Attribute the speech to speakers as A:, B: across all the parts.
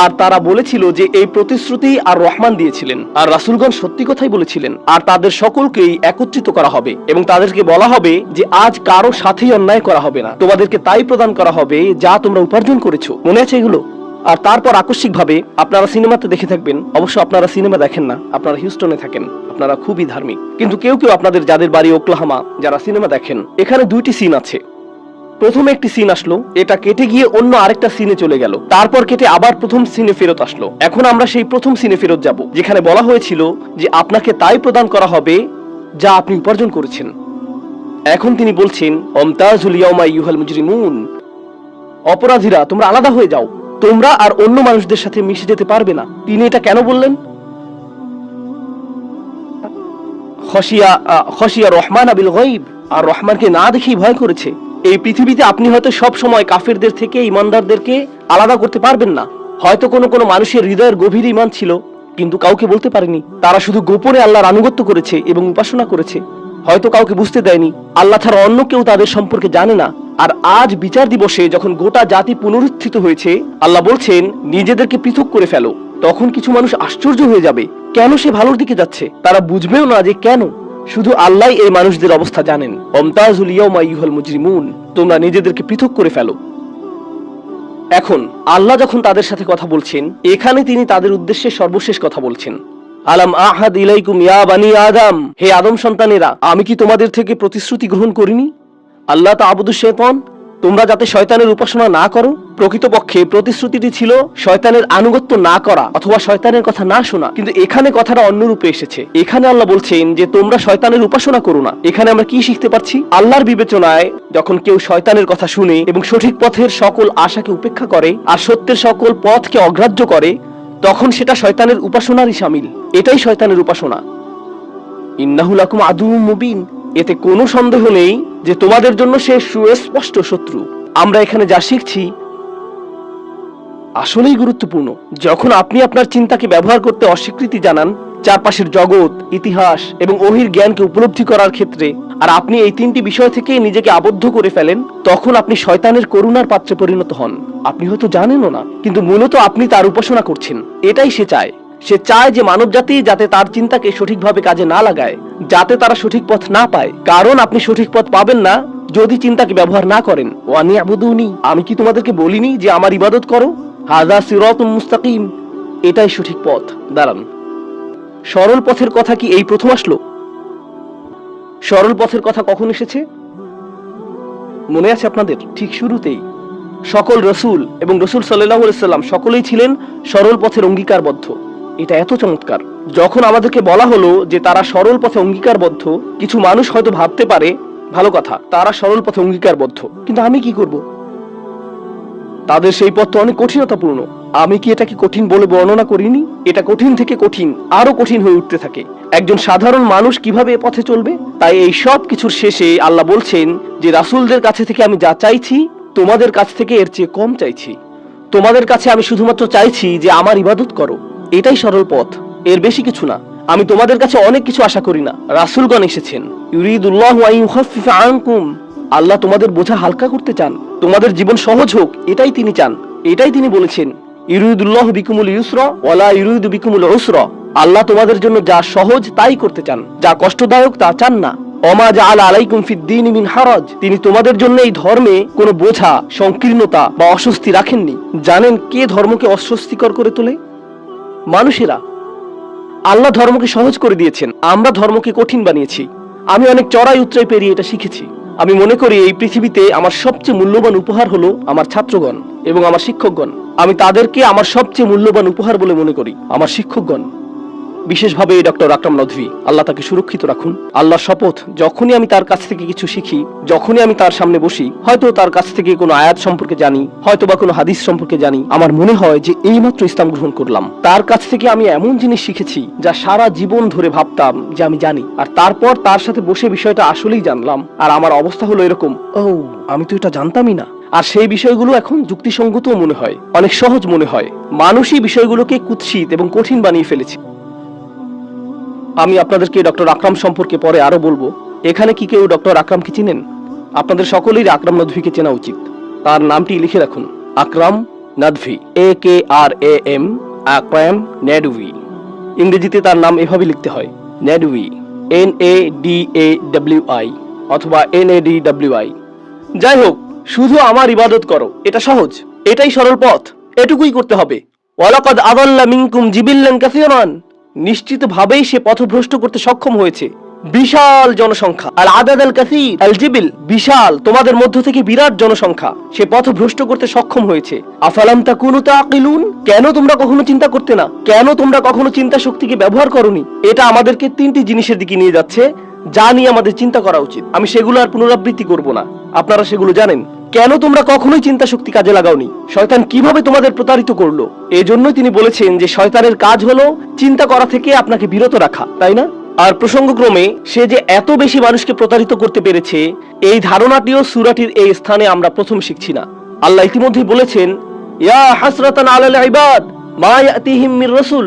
A: আর তারা বলেছিল যে এই প্রতিশ্রুতি আর রহমান দিয়েছিলেন। আর রাসুলগঞ্জ সত্যি কথাই বলেছিলেন, আর তাদের সকলকেই একত্রিত করা হবে এবং তাদেরকে বলা হবে যে আজ কারও সাথেই অন্যায় করা হবে না। তোমাদেরকে তাই প্রদান করা হবে যা তোমরা উপার্জন করেছ। মনে আছে এগুলো? আর তারপর আকস্মিকভাবে আপনারা সিনেমাতে দেখে থাকবেন। অবশ্য আপনারা সিনেমা দেখেন না, আপনারা হিউস্টনে থাকেন, আপনারা খুবই ধার্মিক। কিন্তু কেউ কেউ আপনাদের যাদের বাড়ি ওকলাহামা, যারা সিনেমা দেখেন, এখানে দুইটি সিন আছে। প্রথমে একটি সিন আসলো, এটা কেটে গিয়ে অন্য আরেকটা সিনে চলে গেল। তারপর কেটে আবার প্রথম সিনে ফেরত আসলো। এখন আমরা সেই প্রথম সিনে ফেরত যাব, যেখানে বলা হয়েছিল যে আপনাকে তাই প্রদান করা হবে যা আপনি উপার্জন করেছেন। এখন তিনি বলছেন অপরাধীরা, তোমরা আলাদা হয়ে যাও। তোমরা আর অন্য মানুষদের সাথে মিশে যেতে পারবে না। তিনি এটা কেন বললেন? খসিয়া খসিয়া রহমান আবিল গইব আর রহমানকে না দেখেই ভয় করেছে। এই পৃথিবীতে আপনি হয়তো সব সময় কাফেরদের থেকে, ইমানদারদেরকে আলাদা করতে পারবেন না। হয়তো কোনো কোনো মানুষের হৃদয়ের গভীর ইমান ছিল, কিন্তু কাউকে বলতে পারেনি। তারা শুধু গোপনে আল্লাহর আনুগত্য করেছে এবং উপাসনা করেছে। হয়তো কাউকে বুঝতে দেয়নি। আল্লাহ ছাড়া অন্য কেউ তাদের সম্পর্কে জানে না। আর আজ বিচার দিবসে যখন গোটা জাতি পুনরুত্থিত হয়েছে, আল্লাহ বলছেন, নিজেদেরকে পৃথক করে ফেলো। তখন কিছু মানুষ আশ্চর্য হয়ে যাবে। কেন সে ভালোর দিকে যাচ্ছে? তারা বুঝবেও না যে কেন। শুধু আল্লাহ এই মানুষদের অবস্থা জানেন। অমতাজুল মুজরিমুন, তোমরা নিজেদেরকে পৃথক করে ফেলো। এখন, আল্লাহ যখন তাদের সাথে কথা বলছেন, এখানে তিনি তাদের উদ্দেশ্যে সর্বশেষ কথা বলছেন। আলাম আহাদ ইলাইকুম ইয়া বানি আদম, হে আদম সন্তানেরা, আমি কি তোমাদের থেকে প্রতিশ্রুতি গ্রহণ করিনি? আল্লাহ তা আবুদু শেতন তোমরা যাতে শয়তানের উপাসনা না করো, প্রকৃতপক্ষে প্রতিশ্রুতিটি ছিল শয়তানের আনুগত্য না করা অথবা শয়তানের কথা না শোনা। কিন্তু এখানে কথাটা অন্য রূপে এসেছে। এখানে আল্লাহ বলছেন যে, তোমরা শয়তানের উপাসনা করো না। এখানে আমরা কি শিখতে পারছি? আল্লাহর বিবেচনায় যখন কেউ শয়তানের কথা শুনে এবং সঠিক পথের সকল আশাকে উপেক্ষা করে আর সত্যের সকল পথকে অগ্রাহ্য করে, তখন সেটা শয়তানের উপাসনারই সামিল। এটাই শয়তানের উপাসনা। ইন্নাহুল আকুম আদু মুবিন। এতে কোনো সন্দেহ নেই যে তোমাদের জন্য সে সুস্পষ্ট শত্রু। আমরা এখানে যা শিখছি আসলেই গুরুত্বপূর্ণ। যখন আপনি আপনার চিন্তাকে ব্যবহার করতে অস্বীকৃতি জানান, চারপাশের জগৎ, ইতিহাস এবং অহির জ্ঞানকে উপলব্ধি করার ক্ষেত্রে, আর আপনি এই তিনটি বিষয় থেকে নিজেকে আবদ্ধ করে ফেলেন, তখন আপনি শয়তানের করুণার পাত্রে পরিণত হন। আপনি হয়তো জানেনও না, কিন্তু মূলত আপনি তার উপাসনা করছেন। এটাই সে চায়। সে চায় যে মানবজাতি যাতে তার চিন্তাকে সঠিকভাবে কাজে না লাগায়, যাতে তারা সঠিক পথ না পায়। কারণ আপনি সঠিক পথ পাবেন না যদি চিন্তাকে ব্যবহার না করেন। ওয়ানি আবুদুনি, আমি কি তোমাদেরকে বলিনি যে আমার ইবাদত করো? হাজা সিরত মুস্তাকিম, এটাই সঠিক পথ। দাঁড়ান। সরল পথের কথা কি এই প্রথম আসলো? সরল পথের কথা কখন এসেছে? মনে আছে আপনাদের? ঠিক শুরুতেই। সকল রসুল এবং রসুল সাল্লাহ সাল্লাম সকলেই ছিলেন সরল পথের অঙ্গীকারবদ্ধ। এটা এত চমৎকার। যখন আমাদেরকে বলা হলো যে তারা সরল পথে অঙ্গীকারবদ্ধ, কিছু মানুষ হয়তো ভাবতে পারে, ভালো কথা, তারা সরল পথে অঙ্গীকারবদ্ধ। কিন্তু আমি কি করব? তাদের সেই পথ তো অনেক কঠিনতাপূর্ণ। আমি কি এটাকে কঠিন বলে বর্ণনা করিনি? এটা কঠিন থেকে কঠিন, আরও কঠিন হয়ে উঠতে থাকে। একজন সাধারণ মানুষ কীভাবে এ পথে চলবে? তাই এই সব কিছুর শেষে আল্লাহ বলছেন যে, রাসূলদের কাছে থেকে আমি যা চাইছি, তোমাদের কাছ থেকে এর চেয়ে কম চাইছি। তোমাদের কাছে আমি শুধুমাত্র চাইছি যে, আমার ইবাদত করো। এটাই সরল পথ। এর বেশি কিছু না। আমি তোমাদের কাছে অনেক কিছু আশা করি না। রাসূলগণ এসেছেন। ইউরিদুল্লাহু আন আনকুম। আল্লাহ তোমাদের বোঝা হালকা করতে চান। তোমাদের জীবন সহজ হোক, এটাই তিনি চান। এটাই তিনি বলেছেন। ইরুদুল্লাহ বিকুমুল ইউসরা ওয়ালা ইরুদু বিকুমুল উসরা। আল্লাহ তোমাদের জন্য যা সহজ, তাই করতে চান। যা কষ্টদায়ক, তা চান না। অমা জাআল আলাইকুম ফিদ্দিন মিন হারাজ। তিনি তোমাদের জন্য এই ধর্মে কোনো বোঝা, সংকীর্ণতা বা অস্বস্তি রাখেননি। জানেন কে ধর্মকে অস্বস্তিকর করে তোলে? মানুষেরা, আল্লাহ ধর্মকে সহজ করে দিয়েছেন, আমরা ধর্মকে কঠিন বানিয়েছি। আমি অনেক চড়াই উচ্চাই পেরিয়ে এটা শিখেছি। আমি মনে করি এই পৃথিবীতে আমার সবচেয়ে মূল্যবান উপহার হলো আমার ছাত্রগণ এবং আমার শিক্ষকগণ। আমি তাদেরকে আমার সবচেয়ে মূল্যবান উপহার বলে মনে করি, আমার শিক্ষকগণ। বিশেষভাবে ডক্টর আকরাম নদভি, আল্লাহ তাকে সুরক্ষিত রাখুন। আল্লাহ শপথ, যখনই আমি তার কাছ থেকে কিছু শিখি, যখনই আমি তার সামনে বসি, হয়তো তার কাছ থেকে কোনো আয়াত সম্পর্কে জানি, হয়তো বা কোনো হাদিস সম্পর্কে জানি। আমার মনে হয় যে এইমাত্র ইসলাম গ্রহণ করলাম। তার কাছ থেকে আমি এমন জিনিস শিখেছি, যা সারা জীবন ধরে ভাবতাম যে আমি জানি। আর তারপর তার সাথে বসে বিষয়টা আসলেই জানলাম। আর আমার অবস্থা হলো এরকম, ও, আমি তো এটা জানতামই না। আর সেই বিষয়গুলো এখন যুক্তিসঙ্গত মনে হয়, অনেক সহজ মনে হয়। মানুষই বিষয়গুলোকে কুৎসিত এবং কঠিন বানিয়ে ফেলেছে। আমি আপনাদেরকে ডক্টর আকরাম সম্পর্কে পরে আরও বলব। এখানে কি কেউ ডক্টর আকরামকে চিনেন? আপনাদের সকলেই আকরাম নদভীকে চেনা উচিত। তার নামটি লিখে রাখুন। আকরাম নাদভি। এ কে আর এ এম আকরাম নেডভি ইংরেজিতে তার নাম এভাবে লিখতে হয়। Nadwi N A D A W I অথবা N A D W I. যাই হোক, শুধু আমার ইবাদত করো। এটা সহজ। এটাই সরল পথ। এটুকুই করতে হবে। ওয়ালাকাদ আদাল্লা মিনকুম জিবিল্লান কাসীরান। নিশ্চিত ভাবেই সে পথভ্রষ্ট করতে সক্ষম হয়েছে। বিশাল জনসংখ্যা। আল আদাদ আল কাসির, আল জিবিল, বিশাল, তোমাদের মধ্য থেকে বিরাট জনসংখ্যা। সে পথভ্রষ্ট করতে সক্ষম হয়েছে। আফালাম তাকুনু তাকিলুন? কেন তোমরা কখনো চিন্তা করতে না? কেন তোমরা কখনো চিন্তা শক্তিকে ব্যবহার করনি? এটা আমাদেরকে তিনটি জিনিসের দিকে নিয়ে যাচ্ছে, যা নিয়ে আমাদের চিন্তা করা উচিত। আমি সেগুলো আর পুনরাবৃত্তি করব না। আপনারা সেগুলো জানেন। কেন তোমরা কখনোই চিন্তা শক্তি কাজে লাগাওনি? শয়তান কীভাবে তোমাদের প্রতারিত করল? এই জন্যই তিনি বলেছেন যে শয়তানের কাজ হলো চিন্তা করা থেকে আপনাকে বিরত রাখা, তাই না? আর প্রসঙ্গক্রমে, সে যে এত বেশি মানুষকে প্রতারিত করতে পেরেছে, এই ধারণাটিও সুরাটির এই স্থানে আমরা প্রথম শিখছি না। আল্লাহ ইতিমধ্যে বলেছেন, ইয়া হাসরাতান আলাল ইবাদ, মা ইয়াতিহিম মির রাসূল।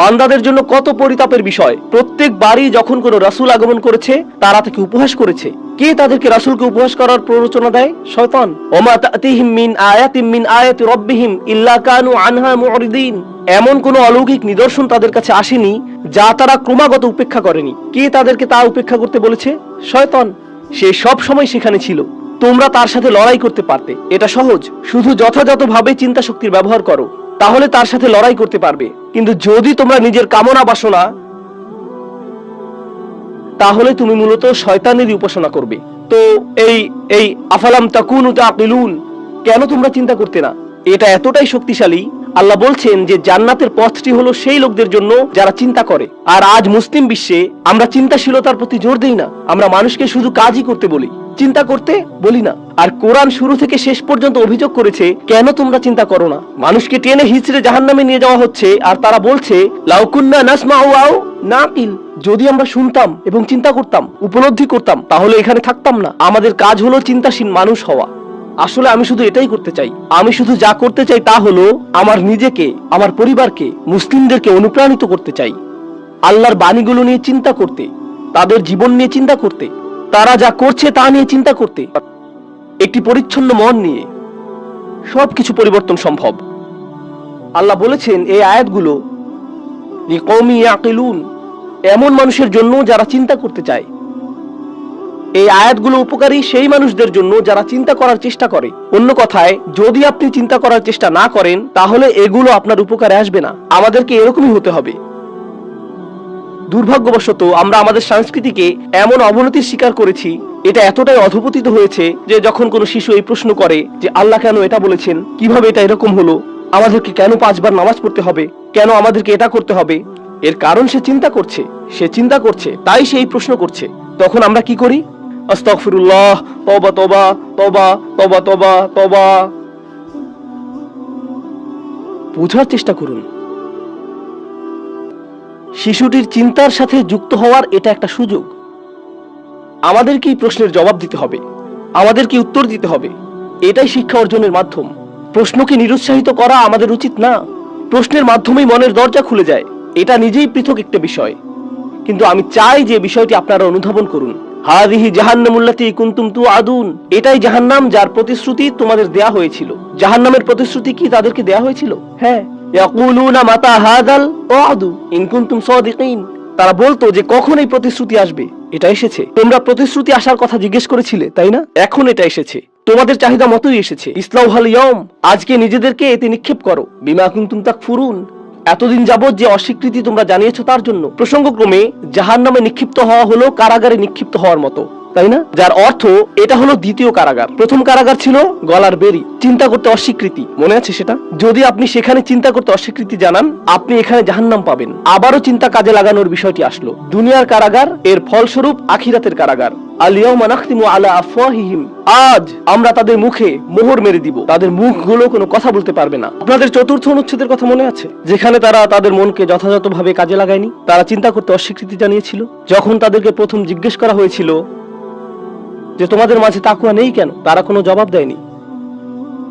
A: বান্দাদের জন্য কত পরিতাপের বিষয়। প্রত্যেক বাড়ি যখন কোনো রাসূল আগমন করেছে, তারা তাকে উপহাস করেছে। কে তাদেরকে রাসূলকে উপহাস করার প্ররোচনা দেয়? শয়তান। ওমা তাতিহিম মিন আয়াতিম মিন আয়াতি রাব্বিহিম ইল্লা কানু আনহা মুরিদিন। এমন কোনো অলৌকিক নিদর্শন তাদের কাছে আসেনি যা তারা ক্রমাগত উপেক্ষা করেনি। কে তাদেরকে তা উপেক্ষা করতে বলেছে? শয়তান। সে সব সময় সেখানে ছিল। তোমরা তার সাথে লড়াই করতে পারতে। এটা সহজ। শুধু যথাযথভাবে চিন্তা শক্তির ব্যবহার করো। তাহলে তার সাথে লড়াই করতে পারবে। কিন্তু যদি তোমরা নিজের কামনা বাসনা তাহলে তুমি মূলত শয়তানেরই উপাসনা করবে। তো এই এই আফালাম তাকুন তাকিলুন, কেন তোমরা চিন্তা করতে না? এটা এতটাই শক্তিশালী, আল্লাহ বলছেন যে জান্নাতের পথটি হলো সেই লোকদের জন্য যারা চিন্তা করে। আর আজ মুসলিম বিশ্বে আমরা চিন্তাশীলতার প্রতি জোর দিই না, আমরা মানুষকে শুধু কাজই করতে বলি। চিন্তা করতে বলি না। আর কোরআন শুরু থেকে শেষ পর্যন্ত অভিযোগ করেছে, কেন তোমরা চিন্তা করো না? মানুষকে টেনে হিচড়ে জাহান্নামে নিয়ে যাওয়া হচ্ছে, আর তারা বলছে লাউকুন্না নাসমাউ আও নাকিল যদি আমরা শুনতাম এবং চিন্তা করতাম, উপলব্ধি করতাম, তাহলে এখানে থাকতাম না। আমাদের কাজ হলো চিন্তাশীল মানুষ হওয়া। আসলে আমি শুধু এটাই করতে চাই। আমি শুধু যা করতে চাই তা হলো আমার নিজেকে, আমার পরিবারকে, মুসলিমদেরকে অনুপ্রাণিত করতে চাই। আল্লাহর বাণীগুলো নিয়ে চিন্তা করতে, তাদের জীবন নিয়ে চিন্তা করতে তারা যা করছে তা নিয়ে চিন্তা করতে, একটি পরিচ্ছন্ন মন নিয়ে সবকিছু পরিবর্তন সম্ভব। আল্লাহ বলেছেন, এই আয়াতগুলো কৌমি আকিলুন এমন মানুষের জন্য যারা চিন্তা করতে চায়। এই আয়াতগুলো উপকারী সেই মানুষদের জন্য যারা চিন্তা করার চেষ্টা করে। অন্য কথায়, যদি আপনি চিন্তা করার চেষ্টা না করেন, তাহলে এগুলো আপনার উপকারে আসবে না। আমাদেরকে এরকমই হতে হবে। দুর্ভাগ্যবশত আমরা আমাদের সংস্কৃতিকে এমন অবনতির শিকার করেছি, এটা এতটাই অধপতিত হয়েছে যে যখন কোনো শিশু এই প্রশ্ন করে যে আল্লাহ কেন এটা বলেছেন, কীভাবে এটা এরকম হলো, আমাদেরকে কেন পাঁচবার নামাজ পড়তে হবে, কেন আমাদেরকে এটা করতে হবে, এর কারণ সে চিন্তা করছে, সে চিন্তা করছে, তাই সে এই প্রশ্ন করছে। তখন আমরা কি করি? আস্তাগফিরুল্লাহ তবা তবা তবা তবা তবা তবা বোঝার চেষ্টা করুন। শিশুটির চিন্তার সাথে যুক্ত হওয়ার এটা একটা সুযোগ। আমাদেরকে এই প্রশ্নের জবাব দিতে হবে? আমাদেরকে উত্তর দিতে হবে? এটাই শিক্ষা অর্জনের মাধ্যম। প্রশ্নকে নিরুৎসাহিত করা আমাদের উচিত না? প্রশ্নের মাধ্যমেই মনের দরজা খুলে যায়। এটা নিজেই পৃথক একটা বিষয়। কিন্তু আমি চাই যে বিষয়টি আপনারা অনুধাবন করুন। হাদিহি জাহান্নামুল্লাতি কুনতুম তু আদুন এটাই জাহান্নাম যার প্রতিশ্রুতি তোমাদের দেয়া হয়েছিল। জাহান্নামের প্রতিশ্রুতি কি তাদেরকে দেয়া হয়েছিল? হ্যাঁ। ইয়াকুলুনা মাতা হাদাল ওয়াদু, ইন কুনতুম সাদিকিন। তারা বলতো যে, কখন এই প্রতিশ্রুতি আসবে? এটা এসেছে। তোমরা প্রতিশ্রুতি আসার কথা জিজ্ঞেস করেছিলে, তাই না? এখন এটা এসেছে। তোমাদের চাহিদা মতোই এসেছে। ইসলাম হাল ইয়ম আজকে নিজেদেরকে এতে নিক্ষেপ করো। বিমা কুনতুম তাক ফুরুন এতদিন যাবৎ যে অস্বীকৃতি তোমরা জানিয়েছো তার জন্য। প্রসঙ্গক্রমে জাহান নামে নিক্ষিপ্ত হওয়া হলো কারাগারে নিক্ষিপ্ত হওয়ার মতো। তাই না? যার অর্থ এটা হলো দ্বিতীয় কারাগার। প্রথম কারাগার ছিল গলার বেরি চিন্তা করতে অস্বীকৃতি। মনে আছে সেটা? যদি আপনি সেখানে চিন্তা করতে অস্বীকৃতি জানান, আপনি এখানে জাহান্নাম পাবেন। আবারও চিন্তা কাজে লাগানোর বিষয়টি আসলো। দুনিয়ার কারাগার, এর ফলস্বরূপ আখিরাতের কারাগার। আলিয়াউমা নাখতিমু আলা আফওয়াহিহিম। আজ আমরা তাদের মুখে মোহর মেরে দিব। তাদের মুখগুলো কোনো কথা বলতে পারবে না। আপনাদের চতুর্থ অনুচ্ছেদের কথা মনে আছে? যেখানে তারা তাদের মনকে যথাযথভাবে কাজে লাগায়নি। তারা চিন্তা করতে অস্বীকৃতি জানিয়েছিল। যখন তাদেরকে প্রথম জিজ্ঞেস করা হয়েছিল যে তোমাদের মাঝে তাকুয়া নেই কেন? তারা কোনো জবাব দেয়নি।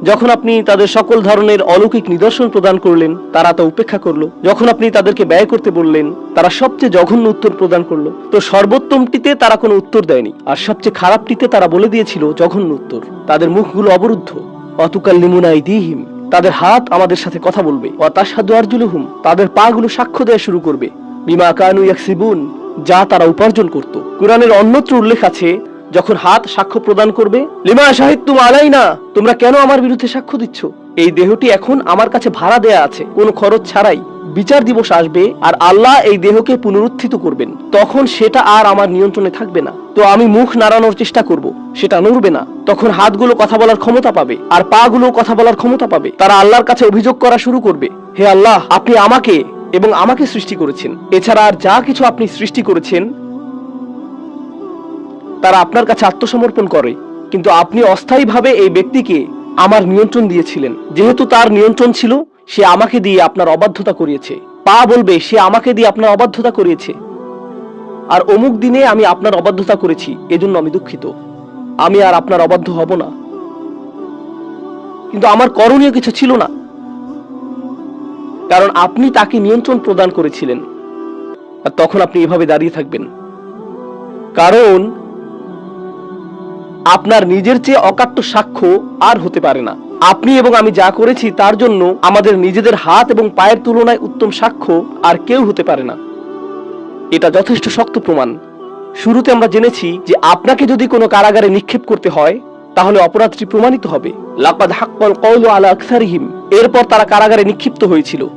A: যখন আপনি তাদের সকল ধরনের অলৌকিক নিদর্শন প্রদান করলেন, তারা তা উপেক্ষা করল। যখন আপনি তাদেরকে ব্যয় করতে বললেন, তারা সবচেয়ে জঘন্য উত্তর প্রদান করল। তো সর্বোত্তমটিতে তারা কোনো উত্তর দেয়নি, আর সবচেয়ে খারাপটিতে তারা বলে দিয়েছিল, জঘন্য উত্তর। তাদের মুখগুলো অবরুদ্ধ। অতুকাল লিমুনাই দিহিম। তাদের হাত আমাদের সাথে কথা বলবে। ও তাসাদু আরজুলুহুম। তাদের পা গুলো সাক্ষ্য দেওয়া শুরু করবে। বিমা কানু ইয়াকসিবুন। যা তারা উপার্জন করত। কোরআনের অন্যত্র উল্লেখ আছে যখন হাত সাক্ষ্য প্রদান করবে, লিমা সাহিত্যুম আলাই না তোমরা কেন আমার বিরুদ্ধে সাক্ষ্য দিচ্ছ? এই দেহটি এখন আমার কাছে ভাড়া দেয়া আছে, কোনো খরচ ছাড়াই। বিচার দিবস আসবে আর আল্লাহ এই দেহকে পুনরুত্থিত করবেন। তখন সেটা আর আমার নিয়ন্ত্রণে থাকবে না। তো আমি মুখ নাড়ানোর চেষ্টা করব, সেটা নড়বে না। তখন হাতগুলো কথা বলার ক্ষমতা পাবে, আর পা গুলো কথা বলার ক্ষমতা পাবে। তারা আল্লাহর কাছে অভিযোগ করা শুরু করবে, হে আল্লাহ, আপনি আমাকে এবং আমাকে সৃষ্টি করেছেন। এছাড়া আর যা কিছু আপনি সৃষ্টি করেছেন তারা আপনার কাছে আত্মসমর্পণ করে। কিন্তু আপনি অস্থায়ীভাবে এই ব্যক্তিকে আমার নিয়ন্ত্রণ দিয়েছিলেন। যেহেতু তার নিয়ন্ত্রণ ছিল, সে আমাকে দিয়ে আপনার অবাধ্যতা করিয়েছে। পা বলবে, সে আমাকে দিয়ে আপনার অবাধ্যতা করিয়েছে। আর অমুক দিনে আমি আপনার অবাধ্যতা করেছি, এজন্য আমি দুঃখিত। আমি আর আপনার অবাধ্য হব না। কিন্তু আমার করণীয় কিছু ছিল না। কারণ আপনি তাকে নিয়ন্ত্রণ প্রদান করেছিলেন। আর তখন আপনি এভাবে দাঁড়িয়ে থাকবেন। কারণ আপনার নিজের চেয়ে অকাট্য সাক্ষ্য আর হতে পারে না। আপনি এবং আমি যা করেছি তার জন্য আমাদের নিজেদের হাত এবং পায়ের তুলনায় উত্তম সাক্ষ্য আর কেউ হতে পারে না। এটা যথেষ্ট শক্ত প্রমাণ। শুরুতে আমরা জেনেছি যে আপনাকে যদি কোনো কারাগারে নিক্ষেপ করতে হয়, তাহলে অপরাধটি প্রমাণিত হবে। লাকাদ হাক্কাল কওলু আলা আকসারিহিম। এরপর তারা কারাগারে নিক্ষিপ্ত হয়েছিল।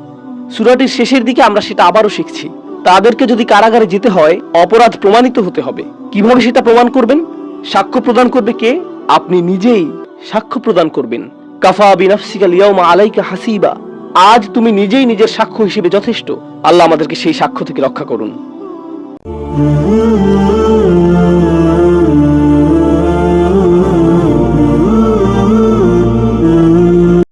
A: সুরাটির শেষের দিকে আমরা সেটা আবারও শিখছি। তাদেরকে যদি কারাগারে যেতে হয়, অপরাধ প্রমাণিত হতে হবে। কীভাবে সেটা প্রমাণ করবেন? সাক্ষ্য প্রদান করবে কে? আপনি নিজেই সাক্ষ্য প্রদান করবেন। কাফা বিনাফসিকা লিয়াউমা আলাইকা হাসিবা। আজ তুমি নিজেই নিজের সাক্ষ্য হিসেবে যথেষ্ট। আল্লাহ আমাদেরকে সেই সাক্ষ্য থেকে রক্ষা করুন।